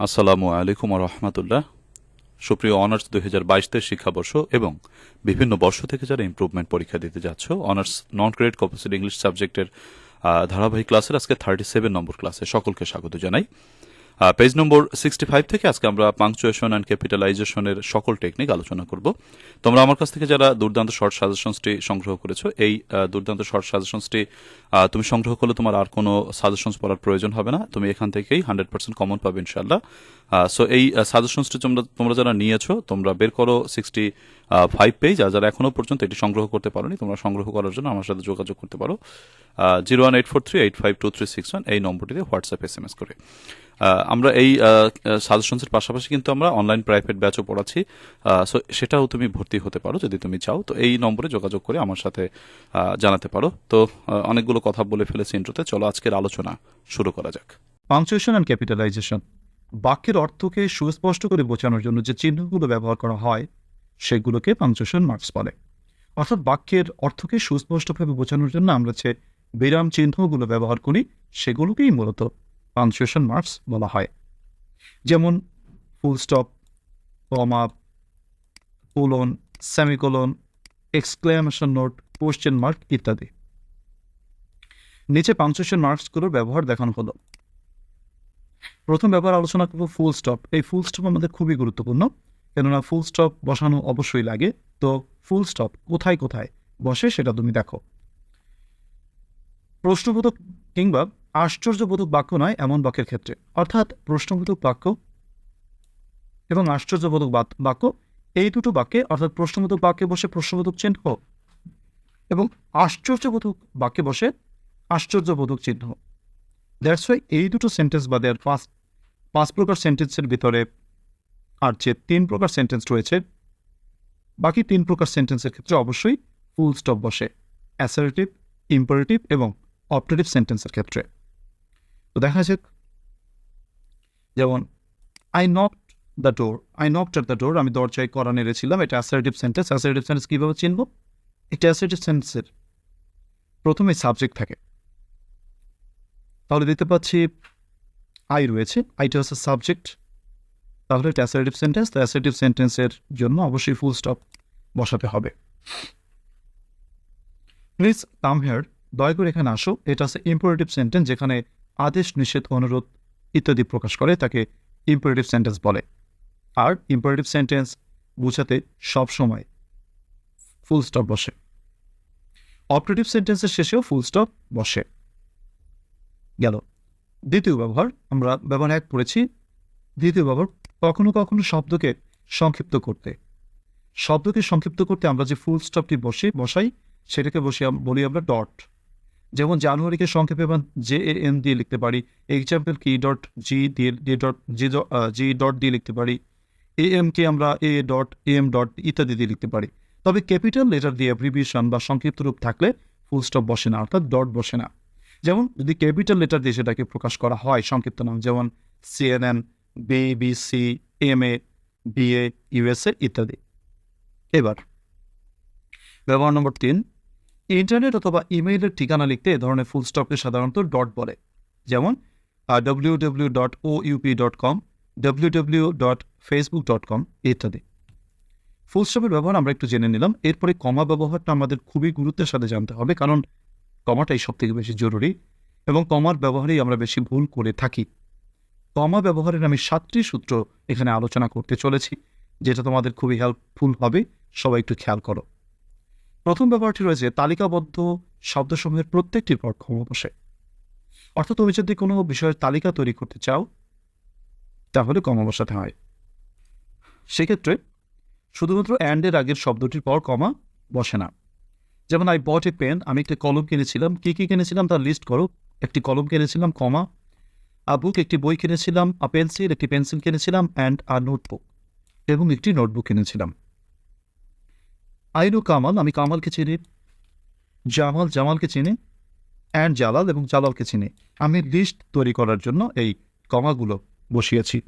আসসালামু আলাইকুম রহমতুল্লাহ। সুপ্রিয় অনার্স দুই হাজার বাইশের শিক্ষাবর্ষ এবং বিভিন্ন বর্ষ থেকে যারা ইম্প্রুভমেন্ট পরীক্ষা দিতে যাচ্ছ, honours non credit compulsory English সাবজেক্টের ধারাবাহিক ক্লাসের আজকে থার্টি সেভেন নম্বর ক্লাসে সকলকে স্বাগত জানাই। পেজ নম্বর সিক্সটি ফাইভ থেকে আজকে আমরা পাংচুয়েশন অ্যান্ড ক্যাপিটালাইজেশনের সকল টেকনিক আলোচনা করব। তোমরা আমার কাছ থেকে যারা দুর্দান্ত শর্ট সাজেশনসটি সংগ্রহ করেছ, এই দুর্দান্ত শর্ট সাজেশনসটি তুমি সংগ্রহ করলে তোমার আর কোনো সাজেশনস পড়ার প্রয়োজন হবে না। তুমি এখান থেকেই হান্ড্রেড পার্সেন্ট কমন পাবে ইনশাল্লাহ সো এই সাজেশনসটি তোমরা তোমরা যারা নিয়েছো, তোমরা বের করো সিক্সটি ফাইভ পেজ আর যারা এখনও পর্যন্ত এটি সংগ্রহ করতে পারোনি, তোমরা সংগ্রহ করার জন্য আমার সাথে যোগাযোগ করতে পারো। Zero one eight four three eight five two three six one এই নম্বরটিতে হোয়াটসঅ্যাপ এস এম এস করে। আমরা এই সাজেশনসের পাশাপাশি কিন্তু আমরা অনলাইন প্রাইভেট ব্যাচও পড়াচ্ছি। সো সেটাও তুমি ভর্তি হতে পারো যদি তুমি চাও। তো এই নম্বরে যোগাযোগ করে আমার সাথে জানাতে পারো। তো অনেকগুলো কথা বলে ফেলেছি ইন্ট্রোতে চলো আজকের আলোচনা শুরু করা যাক। পাংচুয়েশন অ্যান্ড ক্যাপিটালাইজেশন বাক্যের অর্থকে সুস্পষ্ট করে বোঝানোর জন্য যে চিহ্নগুলো ব্যবহার করা হয়, সেগুলোকে পাংচুয়েশন মার্কস বলে। অর্থাৎ বাক্যের অর্থকে সুস্পষ্টভাবে বোঝানোর জন্য আমরা যে বিরাম চিহ্নগুলো ব্যবহার করি, সেগুলোকেই মূলত পাংচুয়েশন মার্কস বলা হয়। যেমন full stop comma colon, semicolon, exclamation note, question mark ইত্যাদি। নিচে পাংচুয়েশন মার্কসগুলোর ব্যবহার দেখানো হলো। প্রথম ব্যাপার আলোচনা করব ফুল স্টপ। এই ফুল স্টপ আমাদের খুবই গুরুত্বপূর্ণ। কেননা ফুল স্টপ বসানো অবশ্যই লাগে। তো ফুল স্টপ কোথায় কোথায় বসে সেটা তুমি দেখো। প্রশ্নবোধক কিংবা আশ্চর্যবোধক বাক্য নয় এমন বাক্যের ক্ষেত্রে। অর্থাৎ প্রশ্নবোধক বাক্য এবং আশ্চর্যবোধক বাক্য, এই দুটো বাক্যে, অর্থাৎ প্রশ্নবোধক বাক্যে বসে প্রশ্নবোধক চিহ্ন এবং আশ্চর্যবোধক বাক্যে বসে আশ্চর্যবোধক চিহ্ন। দ্যাটস ওয়াই এই দুটো সেন্টেন্স বা দেয়ার পাঁচ পাঁচ প্রকার সেন্টেন্সের ভিতরে আর যে তিন প্রকার সেন্টেন্স রয়েছে, বাকি তিন প্রকার সেন্টেন্সের ক্ষেত্রে অবশ্যই ফুল স্টপ বসে। অ্যাসারেটিভ ইম্পারেটিভ এবং অপারেটিভ সেন্টেন্সের ক্ষেত্রে। তো দেখা যাক। যেমন I knock the door I knocked at the door আমি দরজায় করা নেড়েছিলাম, এটা অ্যাসারেটিভ সেন্টেন্স অ্যাসারেটিভ সেন্টেন্স কীভাবে চিনব? এটা অ্যাসারেটিভ সেন্টেন্সের প্রথমে সাবজেক্ট থাকে। তাহলে দেখতে পাচ্ছি আই রয়েছে আইটা হচ্ছে সাবজেক্ট তাহলে এটা অ্যাসারেটিভ সেন্টেন্স তো অ্যাসারেটিভ সেন্টেন্সের জন্য অবশ্যই ফুল স্টপ বসাতে হবে। প্লিজ কাম হেয়ার দয়া করে এখানে আসো। এটা হচ্ছে ইম্পারেটিভ সেন্টেন্স যেখানে আদেশ, নিষেধ, অনুরোধ ইত্যাদি প্রকাশ করে তাকে ইম্পারেটিভ সেন্টেন্স বলে। আর ইম্পারেটিভ সেন্টেন্স বোঝাতে সবসময় ফুল স্টপ বসে। অপারেটিভ সেন্টেন্সের শেষেও ফুল স্টপ বসে। গেল। দ্বিতীয় ব্যবহার আমরা ব্যবহার এক পড়েছি। দ্বিতীয় ব্যবহার কখনো কখনো শব্দকে সংক্ষিপ্ত করতে। শব্দকে সংক্ষিপ্ত করতে আমরা যে ফুল স্টপটি বসে, বসাই, সেটাকে বসে বলি আমরা ডট যেমন জানুয়ারিকে সংক্ষেপে আমরা জে এ এন দিয়ে লিখতে পারি এক্সাম্পল কি ডট জি দিয়ে D dot G G dot দিয়ে লিখতে পারি এ এমকে আমরা এ ডট এম ডট ইত্যাদি দিয়ে লিখতে পারি। তবে ক্যাপিটাল লেটার দিয়ে অ্যাব্রিভিয়েশন বা সংক্ষিপ্ত রূপ থাকলে ফুল স্টপ বসে না, অর্থাৎ ডট বসে না। যেমন যদি ক্যাপিটাল লেটার দিয়ে সেটাকে প্রকাশ করা হয়, সংক্ষিপ্ত নাম, যেমন CNN BBC M A BA USA ইত্যাদি। এবার, ব্যবহার নম্বর তিন ইন্টারনেট অথবা ইমেইলের ঠিকানা লিখতে এ ধরনের ফুল স্টপকে সাধারণত ডট বলে। যেমন W W dot O UP dot com W W dot Facebook dot com ইত্যাদি ফুল স্টপের ব্যবহার আমরা একটু জেনে নিলাম। এরপরে কমা ব্যবহারটা আমাদের খুবই গুরুত্বের সাথে জানতে হবে, কারণ কমাটাই সব থেকে বেশি জরুরি এবং কমার ব্যবহারেই আমরা বেশি ভুল করে থাকি। কমা ব্যবহারের আমি সাতটি সূত্র এখানে আলোচনা করতে চলেছি, যেটা তোমাদের খুবই হেল্পফুল হবে। সবাই একটু খেয়াল করো। প্রথম ব্যবহারটি রয়েছে তালিকাবদ্ধ শব্দসমূহের প্রত্যেকটির পর কমা বসে অর্থাৎ তুমি যদি কোনো বিষয়ের তালিকা তৈরি করতে চাও, তাহলে কমা বসাতে হয়। সেক্ষেত্রে শুধুমাত্র অ্যান্ডের আগের শব্দটির পর কমা বসে না। যেমন আই বট এ পেন আমি একটি কলম কিনেছিলাম। কী কী কিনেছিলাম তার লিস্ট করো। একটি কলম কিনেছিলাম, কমা। আ বুক একটি বই কিনেছিলাম, আ পেন্সিল একটি পেন্সিল কিনেছিলাম অ্যান্ড আ নোটবুক এবং একটি নোটবুক কিনেছিলাম। আইনু কামাল, আমি কামালকে চিনি। জামাল জামালকে চিনি। অ্যান্ড জালাল এবং জালালকে চিনি। আমি লিস্ট তৈরি করার জন্য এই কমাগুলো বসিয়েছি।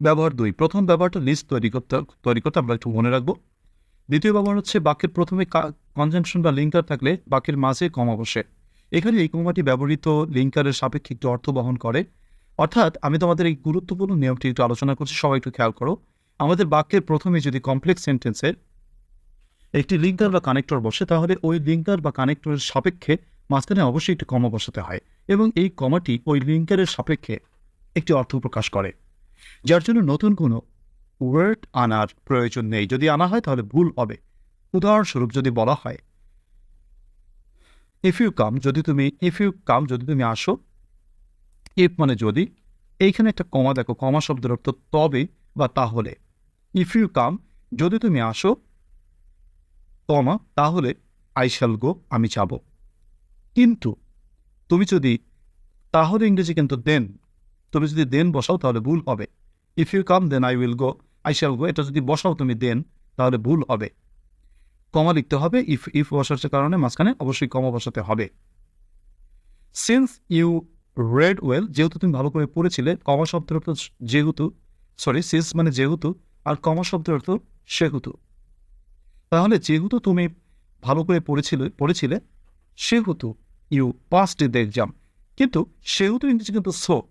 ব্যবহার দুই। প্রথম ব্যবহারটা লিস্ট তৈরি করতে তৈরি করতে আমরা একটু মনে রাখব। দ্বিতীয় ব্যবহার হচ্ছে বাক্যের প্রথমে কনজাংশন বা লিঙ্কার থাকলে বাক্যের মাঝে কমা বসে। এখানে এই কমাটি ব্যবহৃত লিঙ্কারের সাপেক্ষে একটু অর্থ বহন করে। অর্থাৎ আমি তোমাদের এই গুরুত্বপূর্ণ নিয়মটি একটু আলোচনা করছি, সবাই একটু খেয়াল করো। আমাদের বাক্যের প্রথমে যদি কমপ্লেক্স সেন্টেন্সের একটি লিঙ্কার বা কানেক্টর বসে, তাহলে ওই লিঙ্কার বা কানেক্টরের সাপেক্ষে মাঝখানে অবশ্যই একটি কমা বসাতে হয় এবং এই কমাটি ওই লিঙ্কারের সাপেক্ষে একটি অর্থ প্রকাশ করে, যার জন্য নতুন কোনো ওয়ার্ড আনার প্রয়োজন নেই। যদি আনা হয়, তাহলে ভুল হবে। উদাহরণস্বরূপ যদি বলা হয় ইফ ইউ কাম যদি তুমি ইফ ইউ কাম যদি তুমি আসো ইফ মানে যদি, এইখানে একটা কমা দেখো কমা শব্দের অর্থ তবে বা তাহলে। ইফ ইউ কাম যদি তুমি আসো কমা তাহলে আই শ্যাল গো আমি যাব। কিন্তু তুমি যদি, তাহলে ইংরেজি কিন্তু দেন তুমি যদি দেন বসাও, তাহলে ভুল হবে। If you come then I will go I shall go এটা যদি বসাও তুমি দেন তাহলে ভুল হবে। কমা লিখতে হবে ইফ ইফ বসার কারণে মাঝখানে অবশ্যই কমা বসাতে হবে। সিন্স ইউ রেড ওয়েল যেহেতু তুমি ভালো করে পড়েছিলে, কমা শব্দের যেহেতু সরি সিন্স মানে যেহেতু আর কমা শব্দের অর্থ সেহেতু। তাহলে যেহেতু তুমি ভালো করে পড়েছিলে পড়েছিলে, সেহেতু ইউ পাস্ট দ্য এক্সাম কিন্তু সেহেতু ইংরেজি কিন্তু সো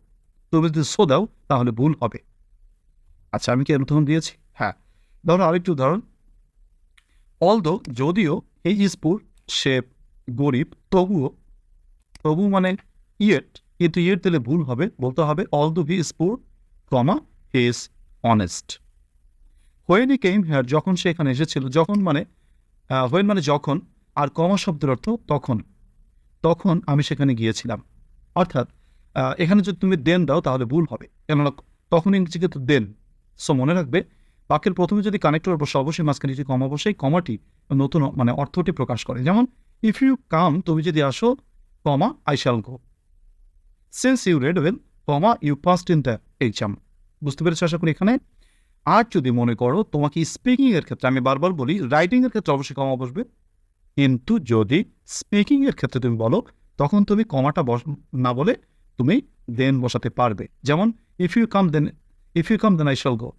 তুমি যদি সো দাও, তাহলে ভুল হবে। আচ্ছা আমি কি এর উদাহরণ দিয়েছি? হ্যাঁ। ধরো আরেকটি উদাহরণ। অল অলদো যদিও এই ইজ পুর সে গরিব, তবুও তবু মানে ইয়েট। কিন্তু ইয়েট দিলে ভুল হবে, বলতে হবে although he is poor comma he is honest when he came here যখন সে এখানে এসেছিল, যখন মানে হোয়েন মানে যখন, আর কমা শব্দের অর্থ তখন। তখন আমি সেখানে গিয়েছিলাম। অর্থাৎ এখানে যদি তুমি দেন দাও, তাহলে ভুল হবে। কেননা তখন ইংরেজিকে তো দেন সো মনে রাখবে, বাক্যের প্রথমে যদি কানেক্টর বসে অবশ্যই মাঝখানে যদি কমা বসে কমাটি নতুন মানে অর্থটি প্রকাশ করে। যেমন ইফ ইউ কাম তুমি যদি আসো, comma I shall go since you read well comma you passed in the H exam বুঝতে পেরেছ আশা করি এখানে? আর যদি মনে করো তোমাকে স্পিকিং এর ক্ষেত্রে, আমি বারবার বলি রাইটিং এর ক্ষেত্রে অবশ্যই কমা বসবে। কিন্তু যদি স্পিকিংয়ের ক্ষেত্রে তুমি বলো, তখন তুমি কমাটা বস, না বলে তুমি দেন বসাতে পারবে। যেমন if you come then if you come then I shall go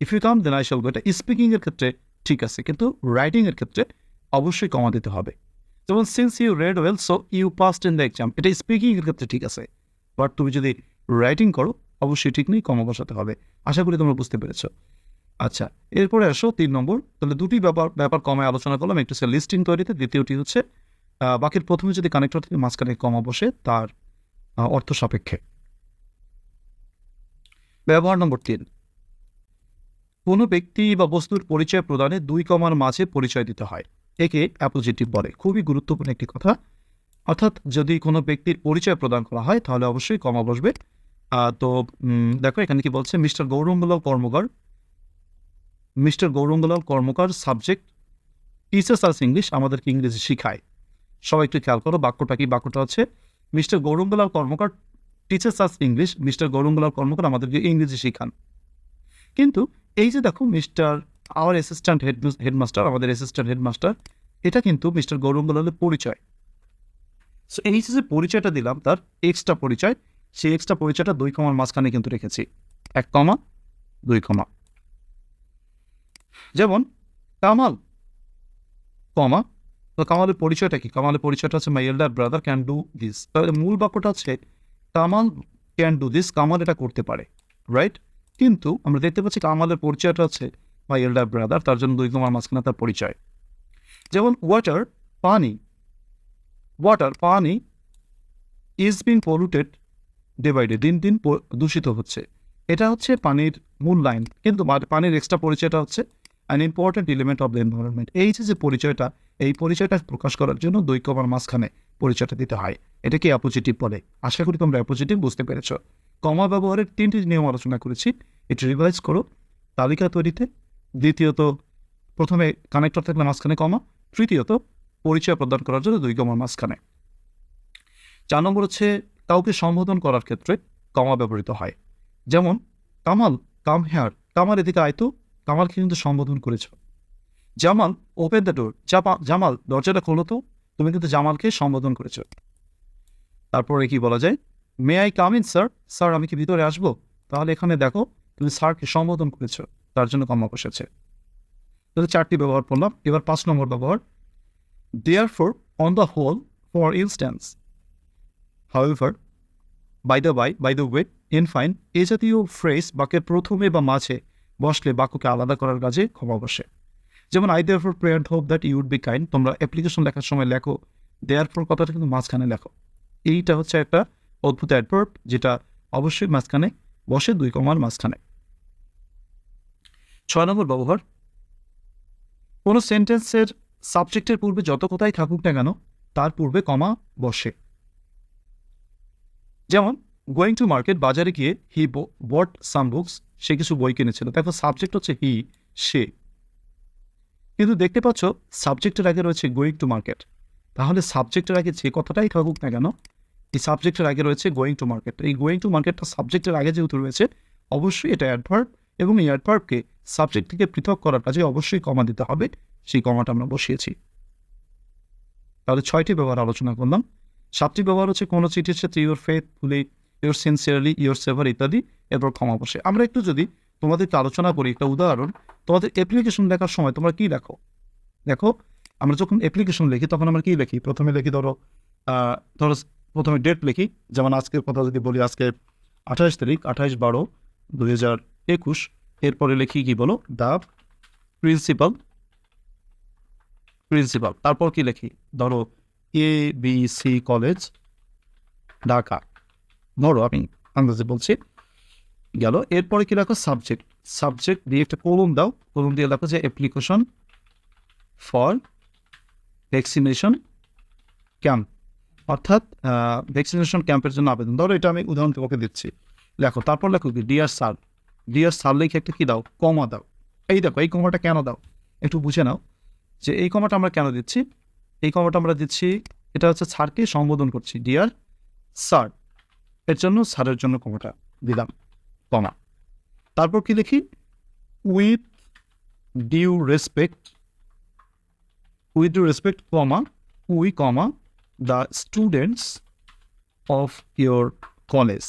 if you come then I shall go এটা স্পিকিং এর ক্ষেত্রে ঠিক আছে, কিন্তু রাইটিং এর ক্ষেত্রে অবশ্যই কমা দিতে হবে। যেমন since you read well so you passed in the exam এটা স্পিকিংয়ের ক্ষেত্রে ঠিক আছে। বাট তুমি যদি রাইটিং করো অবশ্যই ঠিক নেই কমা বসাতে হবে। আশা করি তোমরা বুঝতে পেরেছ। আচ্ছা এরপরে আসো তিন নম্বর। তাহলে দুটি ব্যাপার ব্যাপার কমে আলোচনা করলাম। একটু হচ্ছে লিস্টিং তৈরিতে, দ্বিতীয়টি হচ্ছে বাকির প্রথমে যদি কানেক্টর থেকে মাঝখানে কমা বসে, তার অর্থ সাপেক্ষে। ব্যবহার নম্বর তিন। কোনো ব্যক্তি বা বস্তুর পরিচয় প্রদানে দুই কমার মাঝে পরিচয় দিতে হয়। একে অ্যাপোজিটিভ বলে। খুবই গুরুত্বপূর্ণ একটি কথা। অর্থাৎ যদি কোনো ব্যক্তির পরিচয় প্রদান করা হয়, তাহলে অবশ্যই কমা বসবে। তো দেখো এখানে কি বলছে? Mister Gourangalal Karmakar, mister Gourangalal Karmakar subject teachers us English আমাদেরকে ইংরেজি শিখায়। সবাই একটু খেয়াল করো, বাক্যটা কি, বাক্যটা হচ্ছে, mister Gourangalal Karmakar teachers us English, mister Gourangalal Karmakar আমাদেরকে ইংরেজি শিখান। কিন্তু এই যে দেখো, mister our assistant head headmaster আমাদের অ্যাসিস্ট্যান্ট হেডমাস্টার এটা কিন্তু মিস্টার গৌরঙ্গলালের পরিচয়। সো এই যে পরিচয়টা দিলাম, তার এক্সট্রা পরিচয় সেই এক্সট্রা পরিচয়টা দুই কমার মাঝখানে কিন্তু রেখেছি। এক কমা, দুই কমা। যেমন কামাল, কমা। তো কামালের পরিচয়টা কি? কামালের পরিচয়টা হচ্ছে my elder brother can do this তাহলে মূল বাক্যটা হচ্ছে, Kamal can do this Kamal এটা করতে পারে রাইট কিন্তু আমরা দেখতে পাচ্ছি কামালের পরিচয়টা হচ্ছে মাই এল্ডার ব্রাদার তার জন্য দুই কমার মাঝখানে তার পরিচয়। যেমন ওয়াটার পানি। ওয়াটার পানি is being polluted day by day দিন দিন দূষিত হচ্ছে। এটা হচ্ছে পানির মূল লাইন কিন্তু পানির এক্সট্রা পরিচয়টা হচ্ছে an important element of the environment এই যে যে পরিচয়টা, এই পরিচয়টা প্রকাশ করার জন্য দুই কমার মাঝখানে পরিচয়টা দিতে হয়। এটাকে অ্যাপোজিটিভ বলে? আশা করি তোমরা অ্যাপোজিটিভ বুঝতে পেরেছ। কমা ব্যবহারের তিনটি নিয়ম আলোচনা করেছি। এটি রিভাইজ করো। তালিকা তৈরিতে। দ্বিতীয়ত, প্রথমে কানেক্টর থাকলে মাঝখানে কমা। তৃতীয়ত, পরিচয় প্রদান করার জন্য দুই কমার মাঝখানে। চার নম্বর হচ্ছে কাউকে সম্বোধন করার ক্ষেত্রে কামা ব্যবহৃত হয়। যেমন, কামাল, কাম হেয়ার, কামাল এদিকে আয়তো কামালকে কিন্তু সম্বোধন করেছ। Jamal, open the door Jamal, দরজাটা খোলো তো, তুমি কিন্তু জামালকে সম্বোধন করেছ। তারপরে কি বলা যায়? May I come in sir sir আমি কি ভিতরে আসব? তাহলে এখানে দেখো, তুমি স্যারকে সম্বোধন করেছ, তার জন্য কমা বসেছে। তাহলে চারটি ব্যবহার করলাম। এবার পাঁচ নম্বর ব্যবহার। Therefore on the whole for instance However, by the by by the way in fine এ জাতীয় ফ্রেজ বাক্যের প্রথমে বা মাঝে বসলে বাক্যকে আলাদা করার কাজে ক্ষমা বসে যেমন I therefore prayer hope that you'd be kind তোমরা অ্যাপ্লিকেশন লেখার সময় লেখো দেয়ার ফর কথাটা কিন্তু মাঝখানে লেখো। এইটা হচ্ছে একটা অদ্ভুত অ্যাডভার্ব যেটা অবশ্যই মাঝখানে বসে দুই কমার মাঝখানে। ছয় নম্বর ব্যবহার। কোনো সেন্টেন্সের সাবজেক্টের পূর্বে যত কথাই থাকুক না কেন তার পূর্বে কমা বসে। যেমন গোয়িং টু মার্কেট বাজারে গিয়ে হি বট সাম বুকস সে কিছু বই কিনেছিল। দেখো সাবজেক্ট হচ্ছে হি সে কিন্তু দেখতে পাচ্ছ সাবজেক্টের আগে রয়েছে গোয়িং টু মার্কেট তাহলে সাবজেক্টের আগে যে কথাটাই থাকুক না কেন, এই সাবজেক্টের আগে রয়েছে গোয়িং টু মার্কেট এই গোয়িং টু মার্কেটটা সাবজেক্টের আগে যেহেতু রয়েছে, অবশ্যই এটা অ্যাডভার্ব এবং এই অ্যাডভার্বকে সাবজেক্ট থেকে পৃথক করার কাজে অবশ্যই কমা দিতে হবে। সেই কমাটা আমরা বসিয়েছি। তাহলে ছয়টি ব্যবহার আলোচনা করলাম। সাতটি ব্যবহার হচ্ছে কোনো চিঠির সাথে your faithfully your sincerely yours ever ইত্যাদি, এরপর ক্ষমা বসে আমরা একটু যদি তোমাদেরকে আলোচনা করি, একটা উদাহরণ, তোমাদের অ্যাপ্লিকেশন লেখার সময় তোমরা কী লেখো? দেখো, আমরা যখন অ্যাপ্লিকেশন লিখি, তখন আমরা কী লিখি? প্রথমে লিখি, ধরো ধরো, প্রথমে ডেট লিখি। যেমন আজকের কথা যদি বলি, আজকে আঠাশ তারিখ, আঠাশ বারো দুই হাজার একুশ। এরপরে লিখি কি বলো? দ্য প্রিন্সিপাল প্রিন্সিপাল তারপর কি লিখি? ধরো A B C college Dhaka ধরো আমি আন্দাজে বলছি, গেল। এরপরে কি রাখো সাবজেক্ট সাবজেক্ট দিয়ে একটা কলম দাও। কলম দিয়ে রাখো যে অ্যাপ্লিকেশন ফর ভ্যাকসিনেশন ক্যাম্প অর্থাৎ ভ্যাকসিনেশন ক্যাম্পের জন্য আবেদন। ধরো এটা আমি উদাহরণ তোমাকে দিচ্ছি। লেখো, তারপর লেখো কি? ডিয়ার স্যার ডিয়ার স্যার লিখে একটা কী দাও? কমা দাও। এই দেখো, এই কমাটা কেন দাও? একটু বুঝে নাও যে এই কমাটা আমরা কেন দিচ্ছি? এই কমাটা আমরা দিচ্ছি, এটা হচ্ছে স্যারকে সম্বোধন করছি। ডিয়ার স্যার এর জন্য স্যারের জন্য কমাটা দিলাম, কমা। তারপর কি লিখি with due respect with due respect comma, we comma the students of your college.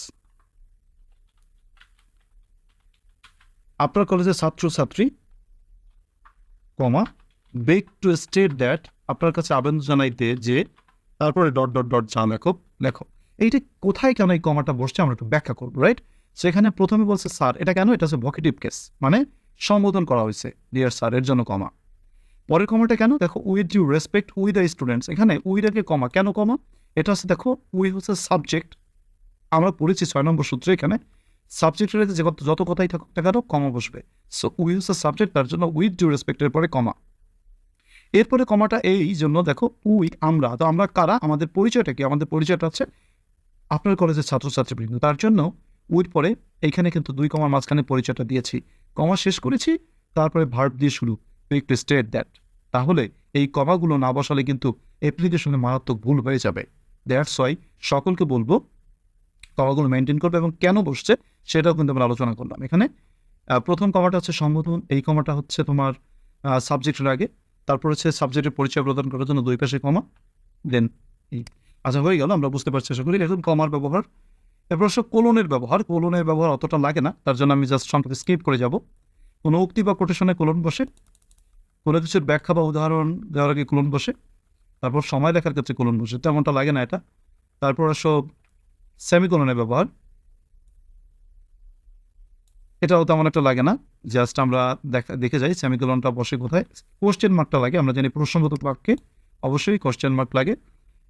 আপনার কলেজের ছাত্রছাত্রী, comma beg to state that আপনার কাছে আবেদন জানাইতে যে, তারপরে ডট ডট ডট যা লেখো লেখো এইটা কোথায় কেন এই কমাটা বসছে আমরা একটু ব্যাখ্যা করব রাইট সেখানে প্রথমে বলছে, স্যার, এটা কেন? এটা হচ্ছে ভকেটিভ কেস মানে সম্বোধন করা হয়েছে ডিয়ার স্যার, এর জন্য কমা। পরের কমাটা কেন? দেখো with you respect we the students এখানে উইটাকে কমা? কেন কমা? এটা হচ্ছে, দেখো উই হচ্ছে সাবজেক্ট আমরা পড়েছি ছয় নম্বর সূত্রে এখানে। সাবজেক্টের যে যত কথাই থাকুক না কেন, কমা বসবে। সো উই হচ্ছে সাবজেক্ট তার জন্য উইথ ডিউ রেসপেক্টের পরে কমা। এরপরে কমাটা এই জন্য দেখো, উই, আমরা। তো আমরা কারা? আমাদের পরিচয়টা কি? আমাদের পরিচয়টা হচ্ছে আপনার কলেজের ছাত্রছাত্রীবৃন্দ। তার জন্য উইথ পরে এইখানে কিন্তু দুই কমার মাঝখানে পরিচয়টা দিয়েছি। কমা শেষ করেছি, তারপরে ভার্ব দিয়ে শুরু। To state that. তাহলে এই কমাগুলো না বসালে কিন্তু অ্যাপ্লিকেশনে মারাত্মক ভুল হয়ে যাবে। দ্যাটস ওয়াই সকলকে বলব, কমাগুলো মেনটেন করবে এবং কেন বসছে সেটাও কিন্তু আমরা আলোচনা করলাম। এখানে প্রথম কমাটা হচ্ছে সম্বোধন। এই কমাটা হচ্ছে তোমার সাবজেক্টের আগে। তারপর হচ্ছে সাবজেক্টের পরিচয় প্রদান করার জন্য দুই পাশে কমা দেন আচ্ছা হয়ে গেল, আমরা বুঝতে পারছি, আশা করি এখন কমার ব্যবহার। এরপর হচ্ছে কোলনের ব্যবহার কোলনের ব্যবহার অতটা লাগে না, তার জন্য আমি জাস্ট সংক্ষেপে স্কিপ করে যাব। কোনো উক্তি বা কোটেশনে কোলন বসে, কোনো কিছুর ব্যাখ্যা বা উদাহরণ দেওয়ার আগে কোলন বসে, তারপর সময় লেখার ক্ষেত্রে কোলন বসে, তেমনটা লাগে না এটা। তারপর সব সেমিকোলনের ব্যবহার। এটাও তেমন একটা লাগে না। জাস্ট আমরা দেখা, দেখে যাই সেমিকোলনটা বসে কোথায়। কোশ্চেন মার্কটা লাগে, আমরা জানি প্রশ্নবোধক বাক্যে অবশ্যই কোশ্চেন মার্ক লাগে।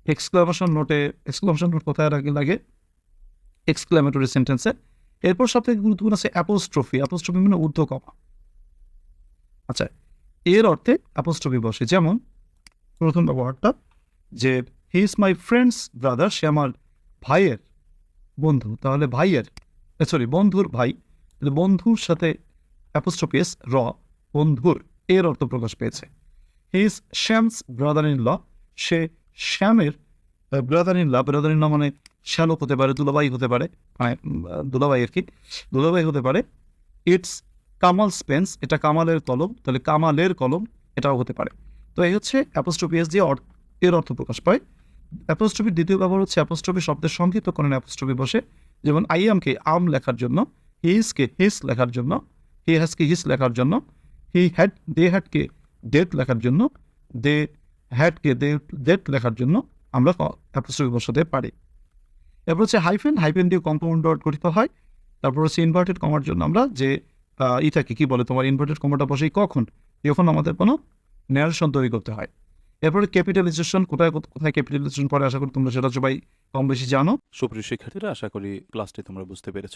এক্সক্লামেশন নোটে এক্সক্লামেশন নোট কোথায় লাগে? লাগে এক্সক্লামেটরি সেন্টেন্সে এরপর সব থেকে গুরুত্বপূর্ণ আছে অ্যাপোস্ট্রফি অ্যাপোস্ট্রফি মানে ঊর্ধ্ব কমা। আচ্ছা এর অর্থে অ্যাপোস্ট্রফি বসে। যেমন, প্রথম ব্যবহারটা, যে he is my friend's brother সে আমার ভাইয়ের বন্ধু। তাহলে ভাইয়ের সরি বন্ধুর ভাই তাহলে বন্ধুর সাথে অ্যাপোস্ট্রফিস র বন্ধুর এর অর্থ প্রকাশ পেয়েছে। He is Shyam's brother in law সে শ্যামের brother in law brother in law মানে শ্যালক হতে পারে দুলাবাই হতে পারে মানে দুলাবাই আর কি দুলাবাই হতে পারে। ইটস কামাল স্পেন্স এটা কামালের কলম, তাহলে কামালের কলম এটাও হতে পারে। তো এই হচ্ছে অ্যাপোস্ট্রফিএস দিয়ে এর অর্থ প্রকাশ পায়। অ্যাপোস্ট্রফির দ্বিতীয় ব্যবহার হচ্ছে অ্যাপোস্ট্রফি শব্দের সংক্ষিপ্তকরণে অ্যাপোস্ট্রফি বসে, যেমন আই আমকে আম লেখার জন্য হিসকে হিস লেখার জন্য হি হ্যাজকে হিস লেখার জন্য হি হ্যাড দে হ্যাডকে ডেট লেখার জন্য দে হ্যাডকে দে ডেট লেখার জন্য আমরা অ্যাপোস্ট্রফি বসাতে পারি। এরপর হচ্ছে হাইফেন হাইফেন দিয়ে কম্পাউন্ড গঠিত হয়, তারপর হচ্ছে ইনভার্টেড কমার জন্য আমরা যে ই থাকে, কি বলে তোমার ইনভার্টেড কমাটা বসেই কখন, যখন আমাদের কোনো ন্যারেশন তৈরি করতে হয়। এরপরে ক্যাপিটালাইজেশন কোথায় কোথায় ক্যাপিটালাইজেশন পরে আশা করি তোমরা সেটা সবাই কম বেশি জানো। সুপ্রিয় শিক্ষার্থীরা, আশা করি ক্লাসটি তোমরা বুঝতে পেরেছ।